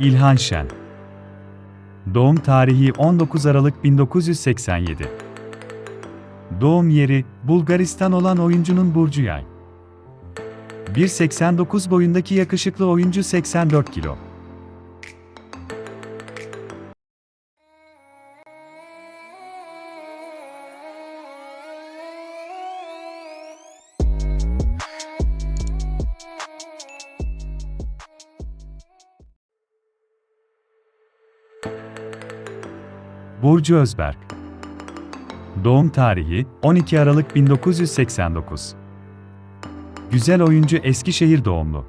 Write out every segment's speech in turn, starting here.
İlhan Şen. Doğum tarihi 19 Aralık 1987 Doğum yeri Bulgaristan olan oyuncunun Burcu Yay. 1.89 boyundaki yakışıklı oyuncu 84 kilo. Burcu Özberk. Doğum tarihi 12 Aralık 1989 Güzel oyuncu Eskişehir doğumlu.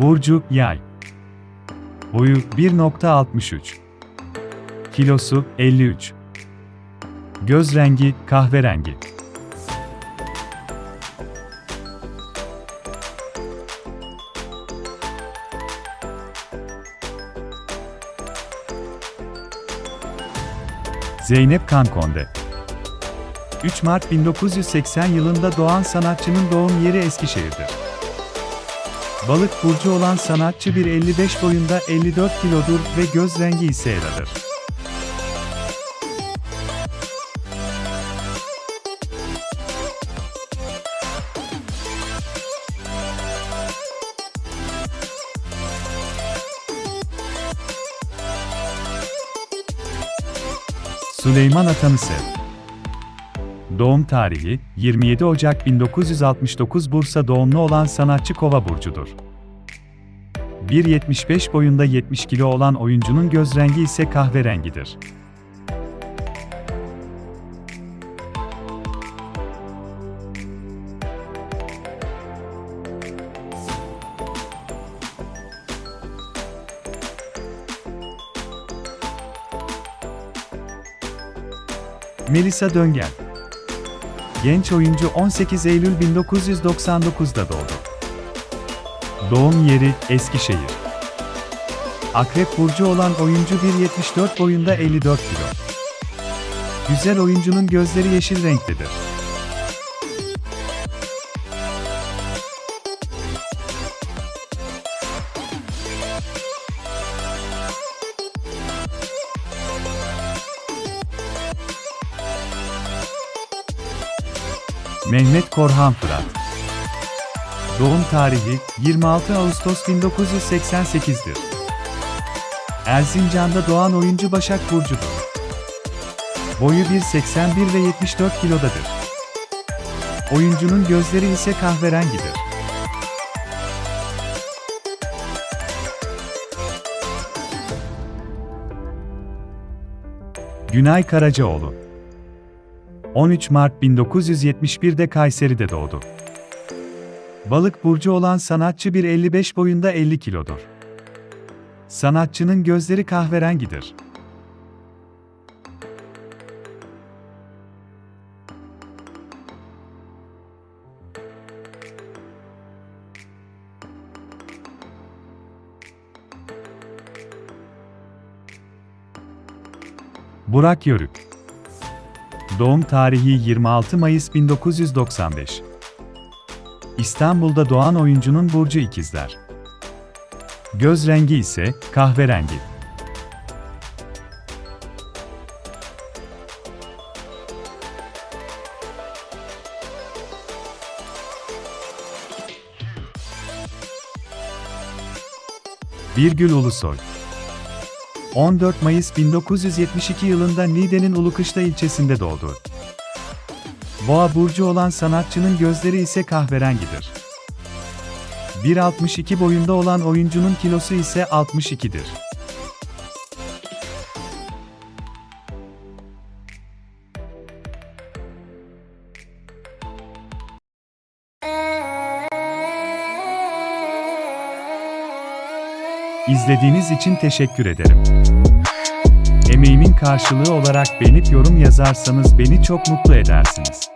Burcu Yay. Boyu 1.63 Kilosu 53 Göz rengi kahverengi Zeynep Kankonde 3 Mart 1980 yılında doğan sanatçının doğum yeri Eskişehir'dir. Balık burcu olan sanatçı 1.55 boyunda 54 kilodur ve göz rengi ise eladır. Süleyman Atanısev Doğum tarihi 27 Ocak 1969 Bursa doğumlu olan sanatçı Kova burcudur. 1.75 boyunda 70 kilo olan oyuncunun göz rengi ise kahverengidir. Melisa Döngel Genç oyuncu 18 Eylül 1999'da doğdu. Doğum yeri Eskişehir. Akrep burcu olan oyuncu 1.74 boyunda 54 kilo. Güzel oyuncunun gözleri yeşil renktedir. Mehmet Korhan Fırat Doğum tarihi 26 Ağustos 1988'dir. Erzincan'da doğan oyuncu Başak Burcu'dur. Boyu 1.81 ve 74 kilodadır. Oyuncunun gözleri ise kahverengidir. Günay Karacaoğlu 13 Mart 1971'de Kayseri'de doğdu. Balık burcu olan sanatçı 1.55 boyunda 50 kilodur. Sanatçının gözleri kahverengidir. Burak Yörük Doğum tarihi 26 Mayıs 1995. İstanbul'da doğan oyuncunun burcu ikizler. Göz rengi ise kahverengi. Birgül Ulusoy 14 Mayıs 1972 yılında Niğde'nin Ulukışla ilçesinde doğdu. Boğa burcu olan sanatçının gözleri ise kahverengidir. 1.62 boyunda olan oyuncunun kilosu ise 62'dir. İzlediğiniz için teşekkür ederim. Emeğimin karşılığı olarak beğenip yorum yazarsanız beni çok mutlu edersiniz.